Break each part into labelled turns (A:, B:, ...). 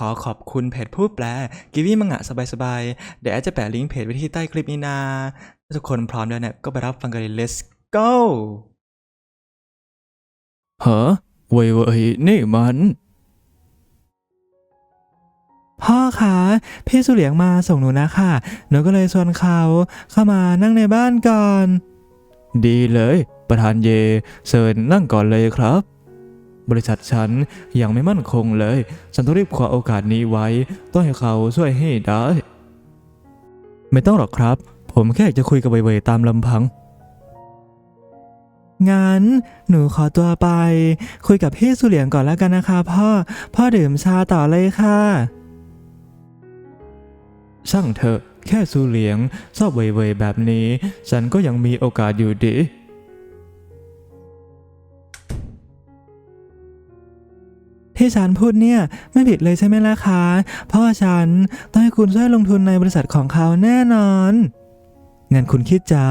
A: ขอขอบคุณเพจผู้แปลกิวี่มังงะสบายๆ เดี๋ยวแอดจะแปะลิงก์เพจไว้ที่ใต้คลิปนี้นะถ้าทุกคนพร้อมแล้วเนี่ยก็ไปรับฟังกันเลย let's go
B: ฮะเว่ยเว่ยนี่มัน
C: พ่อคะพี่สุเหลียงมาส่งหนูนะค่ะหนูก็เลยชวนเขาเข้ามานั่งในบ้านก่อน
B: ดีเลย ประธานเยเชิญนั่งก่อนเลยครับ บริษัทฉันยังไม่มั่นคงเลย ฉันต้องรีบคว้าโอกาสนี้ไว้ ต้องให้เขาช่วยให้ได้ ไม่ต้องหรอกครับ ผมแค่อยากจะคุยกับเวยๆตามลำพัง
C: งั้น หนูขอตัวไป คุยกับพี่สุเหลียงก่อนแล้วกันนะคะ พ่อ พ่อดื่มชาต่อเลยค่ะ
B: ช่างเถอะ แค่สูเหลียงชอบเวยๆแบบนี้ ฉันก็ยังมีโอกาสอยู่ดี
C: ที่ฉันพูดเนี่ยไม่ผิดเลยใช่ไหมล่ะคะเพราะว่าฉันต้องให้คุณช่วยลงทุนในบริษัทของเขาแน่นอนงั้นคุณคิดจะ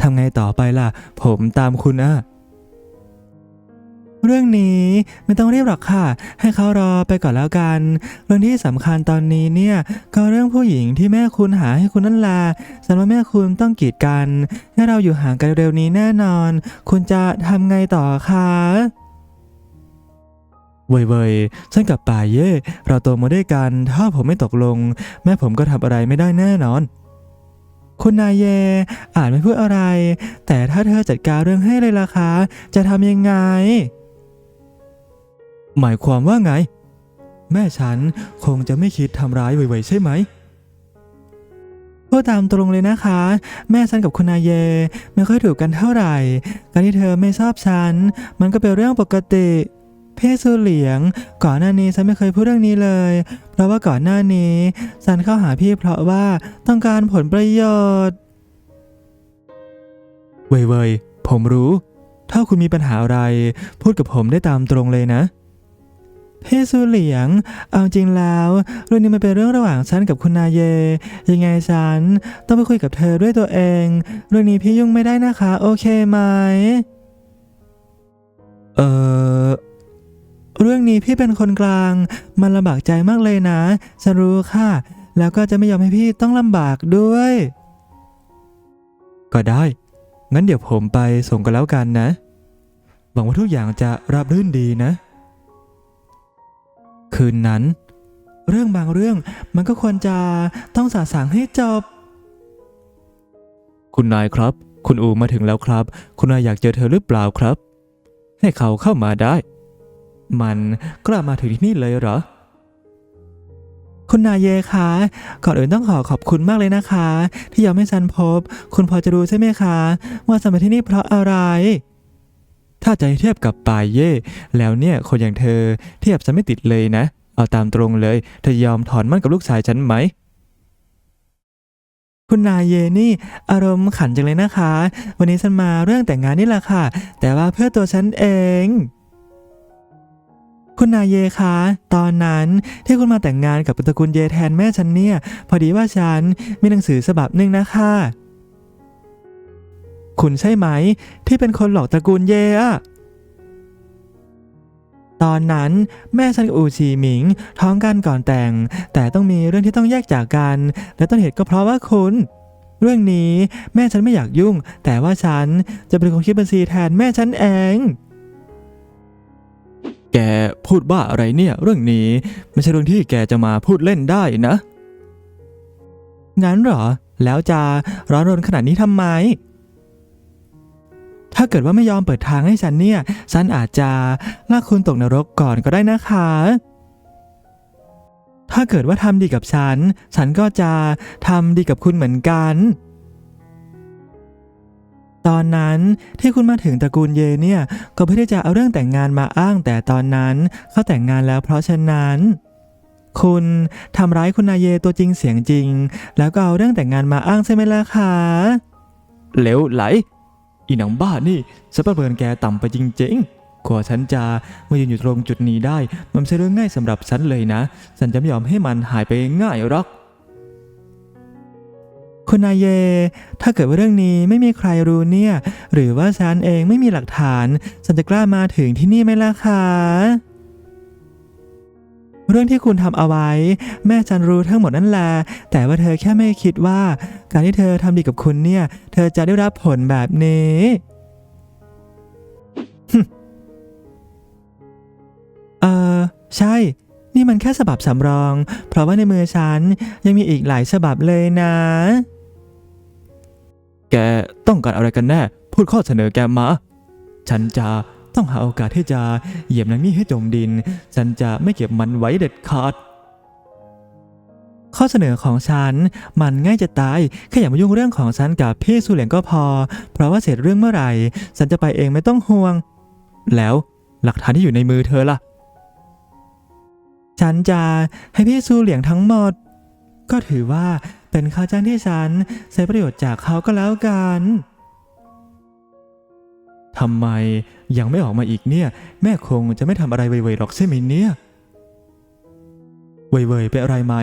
C: ทำไงต่อไปล่ะ ผมตามคุณอะเรื่องนี้ไม่ต้องรีบหรอกค่ะ ให้เขารอไปก่อนแล้วกัน เรื่องที่สำคัญตอนนี้เนี่ย ก็เรื่องผู้หญิงที่แม่คุณหาให้คุณนั่นแหละฉันว่าแม่คุณต้องกีดกันให้เราอยู่ห่างกันเร็วนี้แน่นอน คุณจะทำไงต่อคะ
B: เว่ยๆฉันกับป่าเย่เราโตมาด้วยกัน ถ้าผมไม่ตกลง แม่ผมก็ทำอะไรไม่ได้แน่นอน
C: คุณนายเยอาจไม่พูดอะไร แต่ถ้าเธอจัดการเรื่องให้เลยล่ะคะ จะทำยังไง
B: หมายความว่าไง แม่ฉันคงจะไม่คิดทำร้ายเว่ยๆใช่ไหม
C: พูดตามตรงเลยนะคะ แม่ฉันกับคุณนายเย ไม่ค่อยถูกกันเท่าไหร่ การที่เธอไม่ชอบฉัน มันก็เป็นเรื่องปกติ เพศสูเหลียง ก่อนหน้านี้ฉันไม่เคยพูดเรื่องนี้เลย เพราะว่าก่อนหน้านี้ฉันเข้าหาพี่เพราะว่าต้องการผลประโยชน์
B: เว่ยๆผมรู้ ถ้าคุณมีปัญหาอะไร พูดกับผมได้ตามตรงเลยนะเพี่
C: สูเหลียง เอาจริงแล้วเรื่องนี้มันเป็นเรื่องระหว่างฉันกับคุณนาเย ยังไงฉันต้องไปคุยกับเธอด้วยตัวเอง เรื่องนี้พี่ยุ่งไม่ได้นะคะ โอเคไหม
B: เออ
C: เรื่องนี้พี่เป็นคนกลาง มันลำบากใจมากเลยนะฉันรู้ค่ะ แล้วก็จะไม่ยอมให้พี่ต้องลำบากด้วย
B: ก็ได้ งั้นเดี๋ยวผมไปส่งกันแล้วกันนะ หวังว่าทุกอย่างจะราบรื่นดีนะ คืนนั้น
C: เรื่องบางเรื่องมันก็ควรจะต้องสาสางให้จบ
B: คุณนายครับ คุณอูมาถึงแล้วครับ คุณนายอยากเจอเธอหรือเปล่าครับ ให้เขาเข้ามาได้ มันกล้ามาถึงที่นี่เลยเหรอ
C: คุณนายเยคะก่อนอื่นต้องขอขอบคุณมากเลยนะคะ ที่ยอมให้ฉันพบ คุณพอจะรู้ใช่ไหมคะ ว่าฉันมาที่นี่เพราะอะไร
B: ถ้าจะเทียบกับปายเย่แล้วเนี่ยคนอย่างเธอเทียบจะไม่ติดเลยนะ เอาตามตรงเลยเธอยอมถอนมั่นกับลูกชายฉันไหม
C: คุณนายเยนี่อารมณ์ขันจังเลยนะคะ วันนี้ฉันมาเรื่องแต่งงานนี่แหละค่ะ แต่ว่าเพื่อตัวฉันเอง คุณนายเยคะตอนนั้นที่คุณมาแต่งงานกับตระกูลเยแทนแม่ฉันเนี่ย พอดีว่าฉันมีหนังสือฉบับหนึ่งนะคะ คุณใช่ไหม ที่เป็นคนหลอกตระกูลเยอะตอนนั้นแม่ฉันกับอูชีหมิง ท้องกันก่อนแต่ง แต่ต้องมีเรื่องที่ต้องแยกจากกัน และต้นเหตุก็เพราะว่าคุณ เรื่องนี้แม่ฉันไม่อยากยุ่ง แต่ว่าฉันจะเป็นคนคิดบัญชีแทนแม่ฉันเอง
B: แกพูดบ้าอะไรเนี่ย เรื่องนี้ไม่ใช่เรื่องที่แกจะมาพูดเล่นได้นะ
C: งั้นเหรอ แล้วจะร้อนรนขนาดนี้ทำไม ถ้าเกิดว่าไม่ยอมเปิดทางให้ฉันเนี่ย ฉันอาจจะลากคุณตกนรกก่อนก็ได้นะคะ ถ้าเกิดว่าทำดีกับฉัน ฉันก็จะทำดีกับคุณเหมือนกัน ตอนนั้นที่คุณมาถึงตระกูลเยเนี่ยก็เพื่อที่จะเอาเรื่องแต่งงานมาอ้างแต่ตอนนั้นเขาแต่งงานแล้วเพราะฉะนั้น คุณทำร้ายคุณนายเยตัวจริงเสียงจริง แล้วก็เอาเรื่องแต่งงานมาอ้างใช่ไหมล่ะคะ
B: เหลวไหล อีหนังบ้านี่ฉันประเมินแกต่ำไปจริงๆกว่าฉันจะมายืนอยู่ตรงจุดนี้ได้ มันไม่ใช่เรื่องง่ายสำหรับฉันเลยนะ ฉันจะไม่ยอมให้มันหายไปง่ายหรอก
C: คุณนายเย ถ้าเกิดว่าเรื่องนี้ไม่มีใครรู้เนี่ย หรือว่าฉันเองไม่มีหลักฐานฉันจะกล้ามาถึงที่นี่ไหมล่ะคะเรื่องที่คุณทำเอาไว้ แม่ฉันรู้ทั้งหมดนั่นแหละแต่ว่าเธอแค่ไม่คิดว่า การที่เธอทำดีกับคุณเนี่ย เธอจะได้รับผลแบบนี้เออใช่ นี่มันแค่ฉบับสำรอง เพราะว่าในมือฉันยังมีอีกหลายฉบับเลยนะ
B: แกต้องการอะไรกันแน่ พูดข้อเสนอแกมา ฉันจะต้องหาโอกาสที่จะเหยียบนางนี่ให้จมดิน ฉันจะไม่เก็บมันไว้เด็ดขาด
C: ข้อเสนอของฉัน มันง่ายจะตายแค่อย่ามายุ่งเรื่องของฉันกับพี่สุเหลียงก็พอ เพราะว่าเสร็จเรื่องเมื่อไหร่ ฉันจะไปเองไม่ต้องห่วง
B: แล้วหลักฐานที่อยู่ในมือเธอล่ะ
C: ฉันจะให้พี่ซูเหลียงทั้งหมด ก็ถือว่า เป็นค่าจ้างที่ฉันใช้ประโยชน์จากเขาก็แล้วกัน
B: ทำไมยังไม่ออกมาอีกเนี่ย แม่คงจะไม่ทำอะไรเว่ยๆหรอกใช่ไหมเนี่ยเว่ยๆเป็นอะไรไหม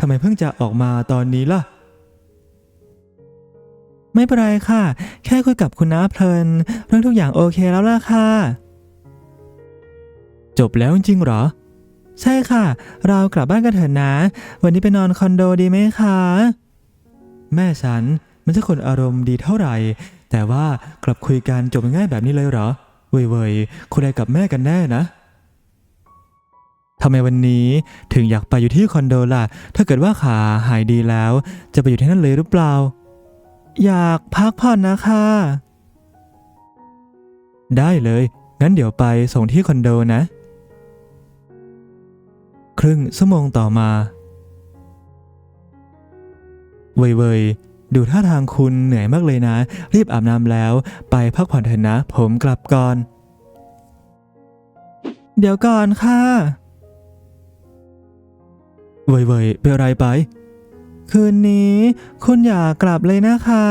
B: ทำไมเพิ่งจะออกมาตอนนี้ล่ะ
C: ไม่เป็นไรค่ะ แค่คุยกับคุณน้าเพลิน เรื่องทุกอย่างโอเคแล้วล่ะค่ะ
B: จบแล้วจริงเหรอ
C: ใช่ค่ะ เรากลับบ้านกันเถอะนะ วันนี้ไปนอนคอนโดดีไหมคะ
B: แม่ฉันมันจะคนอารมณ์ดีเท่าไหร่ แต่ว่ากลับคุยกันจบง่ายแบบนี้เลยเหรอ เว่ยๆคุยอะไรกับแม่กันแน่นะทำไมวันนี้ถึงอยากไปอยู่ที่คอนโดล่ะ ถ้าเกิดว่าขาหายดีแล้ว จะไปอยู่ที่นั่นเลยหรือเปล่า
C: อยากพักผ่อนนะคะ
B: ได้เลย งั้นเดี๋ยวไปส่งที่คอนโดนะ ครึ่งชั่วโมงต่อมา เว่ยๆดูท่าทางคุณเหนื่อยมากเลยนะ รีบอาบน้ำแล้ว ไปพักผ่อนเถอะนะ ผมกลับก่อน
C: เดี๋ยวก่อนค่ะ
B: เว่ยๆเป็นอะไรไป
C: คืนนี้คุณอย่ากลับเลยนะคะ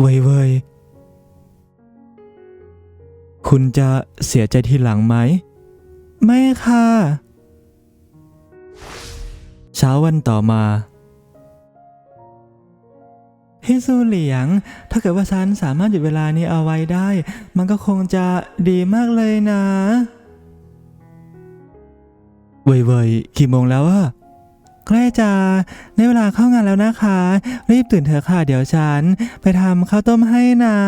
B: เว่ยๆคุณจะเสียใจทีหลังไหม
C: ไม่ค่ะ
B: เช้าวันต่อมา
C: พี่ซูเหลียง ถ้าเกิดว่าฉันสามารถหยุดเวลานี้เอาไว้ได้ มันก็คงจะดีมากเลยนะ
B: เว่ยๆกี่โมงแล้วอะ
C: ใกล้จะในเวลาเข้างานแล้วนะคะ รีบตื่นเถอะค่ะ เดี๋ยวฉัน ไปทำข้าวต้มให้นะ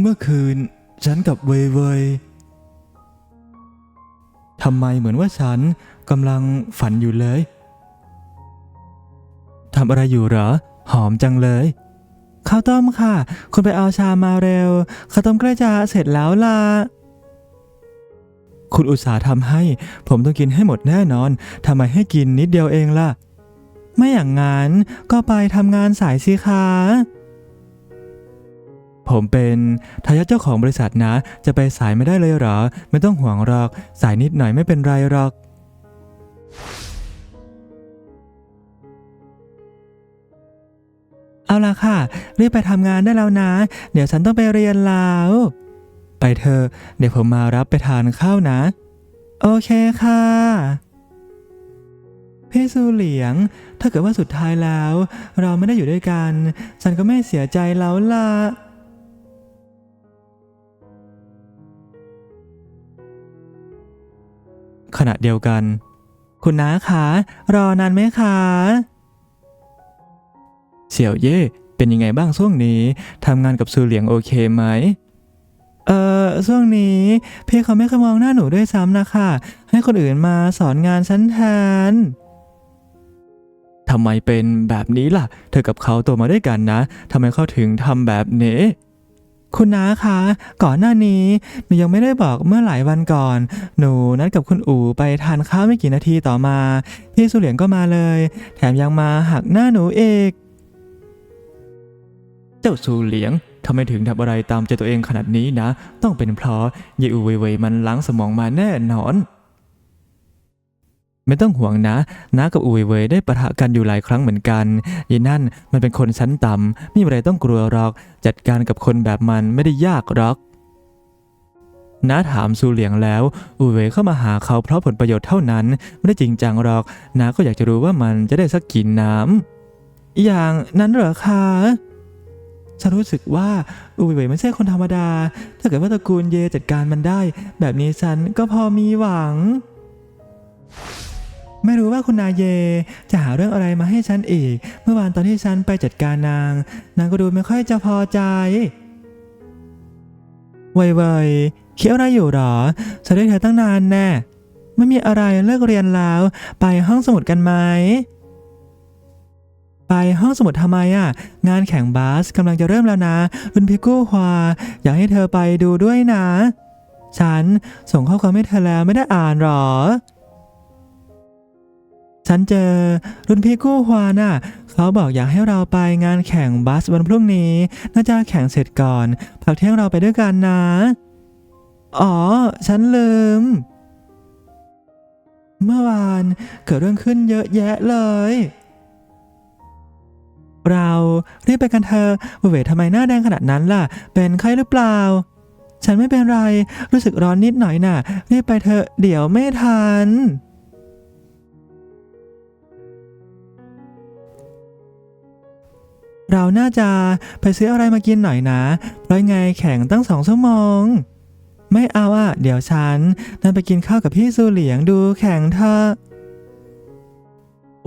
B: เมื่อคืน ฉันกับเว่ยๆ ทำไมเหมือนว่าฉันกำลังฝันอยู่เลยทำอะไรอยู่เหรอ หอมจังเลย
C: ข้าวต้มค่ะ คุณไปเอาชามมาเร็วข้าวต้มใกล้จะเสร็จแล้วล่ะ
B: คุณอุตส่าห์ทำให้ ผมต้องกินให้หมดแน่นอนทำไมให้กินนิดเดียวเองล่ะ
C: ไม่อย่างนั้นก็ไปทำงานสายสิคะ
B: ผมเป็นทายาทเจ้าของบริษัทนะ จะไปสายไม่ได้เลยเหรอ ไม่ต้องห่วงหรอก สายนิดหน่อยไม่เป็นไรหรอก
C: เอาละค่ะรีบไปทำงานได้แล้วนะ เดี๋ยวฉันต้องไปเรียนแล้ว
B: ไปเถอะเดี๋ยวผมมารับไปทานข้าวนะ
C: โอเคค่ะ พี่ซูเหลียง ถ้าเกิดว่าสุดท้ายแล้ว เราไม่ได้อยู่ด้วยกัน ฉันก็ไม่เสียใจแล้วล่ะ
B: ขณะเดียวกัน
C: คุณน้าคะ รอนานไหมคะ
B: เสี่ยวเย่เป็นยังไงบ้างช่วงนี้ทำงานกับซูเหลียงโอเคไหม
C: เออช่วงนี้ พี่เขาไม่เคยมองหน้าหนูด้วยซ้ำนะคะ ให้คนอื่นมาสอนงานฉันแทน
B: ทำไมเป็นแบบนี้ล่ะ เธอกับเขาโตมาด้วยกันนะทำไมเขาถึงทำแบบนี้
C: คุณน้าคะ ก่อนหน้านี้หนูยังไม่ได้บอกเมื่อหลายวันก่อน หนูนัดกับคุณอู่ไปทานข้าวไม่กี่นาทีต่อมาพี่สุเหลียงก็มาเลย แถมยังมาหักหน้าหนูเอก
B: เจ้าสูเหลียงทำไมถึงทำอะไรตามใจตัวเองขนาดนี้นะ ต้องเป็นเพราะยายอูเว่ยๆมันล้างสมองมาแน่นอน ไม่ต้องห่วงนะน้ากับอูเว่ยได้ปะทะกันอยู่หลายครั้งเหมือนกันยายนั่นมันเป็นคนชั้นต่ำไม่มีอะไรต้องกลัวหรอก จัดการกับคนแบบมันไม่ได้ยากหรอกน้าถามซูเหลียงแล้วอูเว่ยเข้ามาหาเขาเพราะผลประโยชน์เท่านั้น ไม่ได้จริงจังหรอกน้าก็อยากจะรู้ว่ามันจะได้สักกี่น้ำ
C: อย่างนั้นเหรอคะฉันรู้สึกว่าอุยเวยไม่ใช่คนธรรมดา ถ้าเกิดว่าตระกูลเยจัดการมันได้ แบบนี้ฉันก็พอมีหวัง ไม่รู้ว่าคุณนายเย จะหาเรื่องอะไรมาให้ฉันอีก เมื่อวานตอนที่ฉันไปจัดการนาง นางก็ดูไม่ค่อยจะพอใจเว่ยๆคิดอะไรอยู่หรอ ฉันเรียกเธอตั้งนานแน่ไม่มีอะไรเลิกเรียนแล้ว ไปห้องสมุดกันไหม ไปห้องสมุดทำไมอะ งานแข่งบาสกำลังจะเริ่มแล้วนะรุ่นพี่กู้ฮวา อยากให้เธอไปดูด้วยนะ ฉันส่งข้อความให้เธอแล้วไม่ได้อ่านหรอ ฉันเจอรุ่นพี่กู้ฮวาน่ะเขาบอกอยากให้เราไปงานแข่งบาสวันพรุ่งนี้ น่าจะแข่งเสร็จก่อนพักเที่ยงเราไปด้วยกันนะ อ๋อ ฉันลืม เมื่อวานเกิดเรื่องขึ้นเยอะแยะเลย เรารีบไปกันเธอะเวททำไมหน้าแดงขนาดนั้นล่ะ เป็นไข้หรือเปล่า ฉันไม่เป็นไร รู้สึกร้อนนิดหน่อยน่ะ รีบไปเถอะเดี๋ยวไม่ทัน เราน่าจะไปซื้ออะไรมากินหน่อยนะราะยังไงแข่งตั้งสองชั่วโมง ไม่เอาอะ เดี๋ยวฉันนั่นไปกินข้าวกับพี่ซูเหลียงดูแข่งเธอ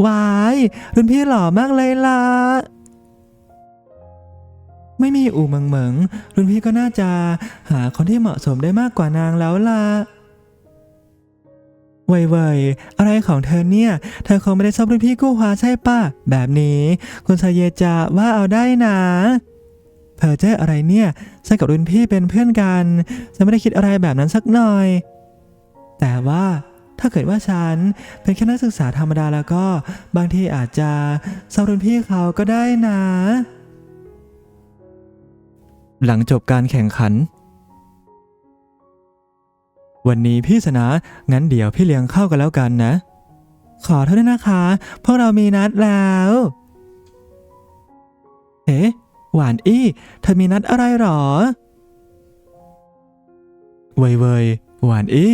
C: วายรุ่นพี่หล่อมากเลยล่ะ ไม่มีอู่เมิงเหมิงรุ่นพี่ก็น่าจะหาคนที่เหมาะสมได้มากกว่านางแล้วล่ะ เว่ยๆอะไรของเธอเนี่ย เธอคงไม่ได้ชอบรุ่นพี่กู้ฮวาใช่ป่ะ แบบนี้ คุณซาเยจะว่าเอาได้นะเพอเจออะไรเนี่ยฉันกับรุ่นพี่เป็นเพื่อนกันฉันไม่ได้คิดอะไรแบบนั้นสักหน่อย แต่ว่าถ้าเกิดว่าฉันเป็นแค่นักศึกษาธรรมดาแล้วก็บางทีอาจจะชอบรุ่นพี่เขาก็ได้นะ
B: หลังจบการแข่งขัน วันนี้พี่ชนะ งั้นเดี๋ยวพี่เลี้ยงข้าวกันแล้วกันนะ
C: ขอโทษด้วยนะคะ พวกเรามีนัดแล้วเอ๊ะหวานอี้เธอมีนัดอะไรหรอ
B: เว่ยเว่ยหวานอี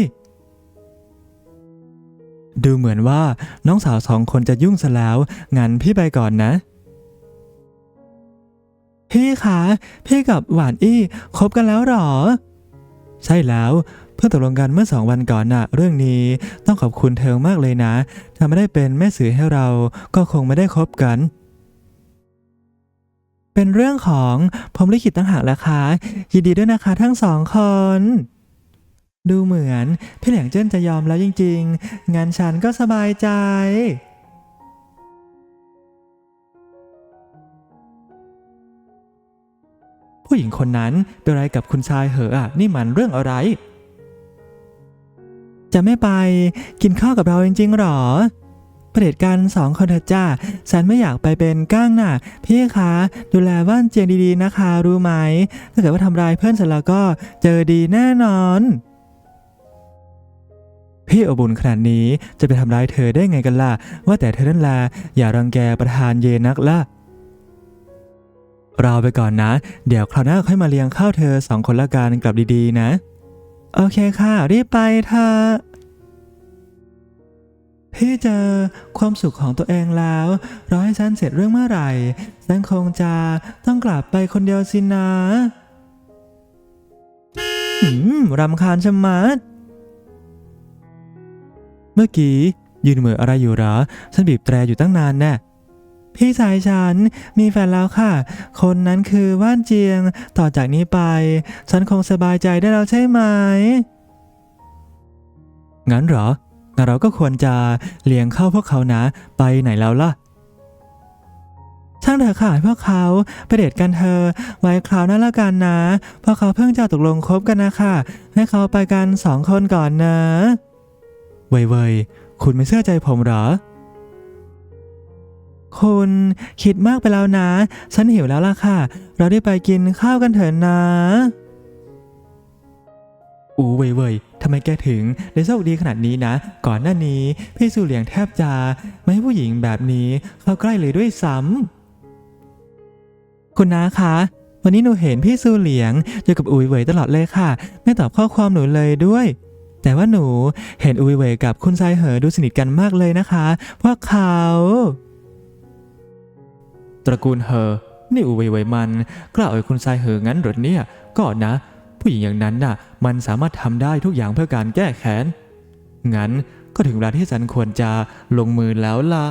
B: ดูเหมือนว่าน้องสาวสองคนจะยุ่งซะแล้ว งั้นพี่ไปก่อนนะ
C: พี่คะ พี่กับหวานอี้คบกันแล้วหรอ
B: ใช่แล้ว เพื่อตกลงกันเมื่อสองวันก่อนน่ะเรื่องนี้ต้องขอบคุณเธอมากเลยนะ ถ้าไม่ได้เป็นแม่สื่อให้เราก็คงไม่ได้คบกัน
C: เป็นเรื่องของผมลิขิตตั้งหากแล้วคะยินดีด้วยนะคะทั้งสองคนดูเหมือนพี่เหลียงเจิ้นจะยอมแล้วจริงๆ งานฉันก็สบายใจ
B: ผู้หญิงคนนั้นเป็นอะไรกับคุณชายเหอะอะ นี่มันเรื่องอะไร
C: จะไม่ไปกินข้าวกับเราจริงๆหรอประเด็จกันสองคนเถอะจ้าฉันไม่อยากไปเป็นก้างน่ะ พี่คะดูแลบ้านเจียงดีๆนะคะ รู้ไหม ถ้าเกิดว่าทำร้ายเพื่อนฉันแล้วก็เจอดีแน่นอน
B: พี่อบุญขนาดนี้จะไปทำร้ายเธอได้ไงกันล่ะ ว่าแต่เธอนั่นล่ะอย่ารังแกประธานเยนักล่ะเรอไปก่อนนะ เดี๋ยวคราวหน้าค่อยมาเลี้ยงข้าวเธอสองคนละกันกลับดีๆนะ
C: โอเคค่ะ รีบไปเถอะพี่เจอความสุขของตัวเองแล้วรอให้ฉันเสร็จเรื่องเมื่อไหร่ฉันคงจะต้องกลับไปคนเดียวสินะหืมรำคาญชะมัด
B: เมื่อกี้ยืนเหมืออะไรอยู่หรอ ฉันบีบแตรอยู่ตั้งนานแน่
C: พี่ชายฉันมีแฟนแล้วค่ะ คนนั้นคือว่านเจียง ต่อจากนี้ไป ฉันคงสบายใจได้แล้วใช่ไหม
B: งั้นเหรองั้นเราก็ควรจะเลี้ยงข้าวพวกเขานะ ไปไหนแล้วล่ะ
C: ช่างเถอะค่ะพวกเขาไปเดทกันเธอ ไว้คราวหน้าละกันนะเพราะเขาเพิ่งจะตกลงคบกันนะคะ ให้เขาไปกันสองคนก่อนนะ
B: เว่ยๆคุณไม่เชื่อใจผมเหรอ
C: คุณคิดมากไปแล้วนะ ฉันหิวแล้วล่ะค่ะ เราได้ไปกินข้าวกันเถอะนะ
B: อูเว่ยเว่ยทำไมแกถึงได้โชคดีขนาดนี้นะ ก่อนหน้านี้พี่สุเหลียงแทบจะไม่ให้ผู้หญิงแบบนี้เข้าใกล้เลยด้วยซ้ำ
C: คุณนาคะ วันนี้หนูเห็นพี่ซูเหลียงอยู่กับอุยเหวยตลอดเลยค่ะ ไม่ตอบข้อความหนูเลยด้วย แต่ว่าหนูเห็นอุยเหวยกับคุณชายเหอดูสนิทกันมากเลยนะคะพวกเขา
B: ตระกูลเฮอนี่อูเวยเว่ยมันกล้าเอาไอ้คุณทรายเหองั้นหรอเนี่ยก็นะ ผู้หญิงอย่างนั้นน่ะ มันสามารถทำได้ทุกอย่างเพื่อการแก้แค้นงั้นก็ถึงเวลาที่ฉันควรจะลงมือแล้วล่ะ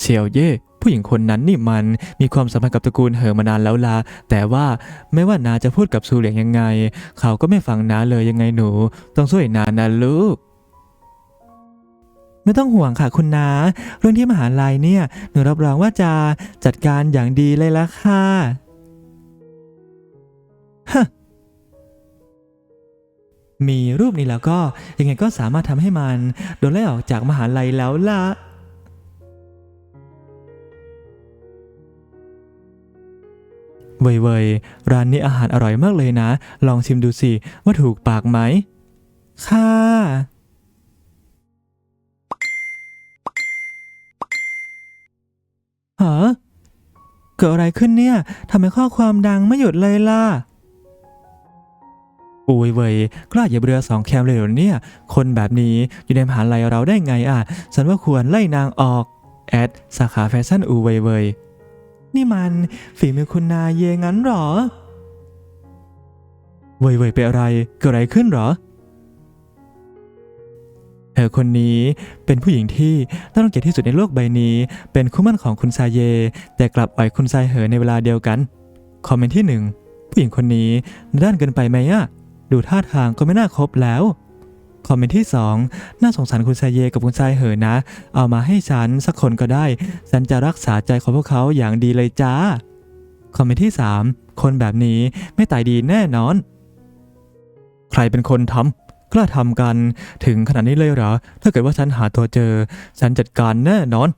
B: เฉียวเย่ผู้หญิงคนนั้นนี่มันมีความสัมพันธ์กับตระกูลเหอมานานแล้วล่ะแต่ว่าไม่ว่านาจะพูดกับซูเหลียงยังไง เขาก็ไม่ฟังนาเลยยังไงหนู ต้องช่วยนานะลูก
C: ไม่ต้องห่วงค่ะคุณนาเรื่องที่มหาลัยเนี่ยหนูรับรองว่าจะจัดการอย่างดีเลยละค่ะฮะ
B: มีรูปนี้แล้วก็ยังไงก็สามารถทำให้มันโดนไล่ออกจากมหาลัยแล้วล่ะเว่ยเว่ยร้านนี้อาหารอร่อยมากเลยนะ ลองชิมดูสิว่าถูกปากไหม
C: ค่ะ เกิดอะไรขึ้นเนี่ยทำไมข้อความดังไม่หยุดเลยล่ะ
B: อุยเว่ยกล้าเหยียบเรือสองแคมเลยเหรอเนี่ย คนแบบนี้อยู่ในมหาลัยเราได้ไงอะ ฉันว่าควรไล่นางออก แอดสาขาแฟชั่นอูเว่ยเว่ย
C: นี่มันฝีมือคุณนาเยงั้นหรอ
B: เว่ยเวยเป็นอะไร เกิดอะไรขึ้นหรอ เธอคนนี้เป็นผู้หญิงที่น่ารังเกียจที่สุดในโลกใบนี้ เป็นคู่มั่นของคุณซาเย แต่กลับอ่อยคุณซายเหอในเวลาเดียวกัน คอมเมนต์ที่หนึ่งผู้หญิงคนนี้ด้านเกินไปไหมอะดูท่าทางก็ไม่น่าคบแล้ว คอมเมนต์ที่สองน่าสงสารคุณซาเยกับคุณซายเหอนะ เอามาให้ฉันสักคนก็ได้ ฉันจะรักษาใจของพวกเขาอย่างดีเลยจ้า คอมเมนต์ที่สามคนแบบนี้ไม่ตายดีแน่นอน ใครเป็นคนทำ กล้าทำกัน ถึงขนาดนี้เลยเหรอ ถ้าเกิดว่าฉันหาตัวเจอ ฉันจัดการแน่นอน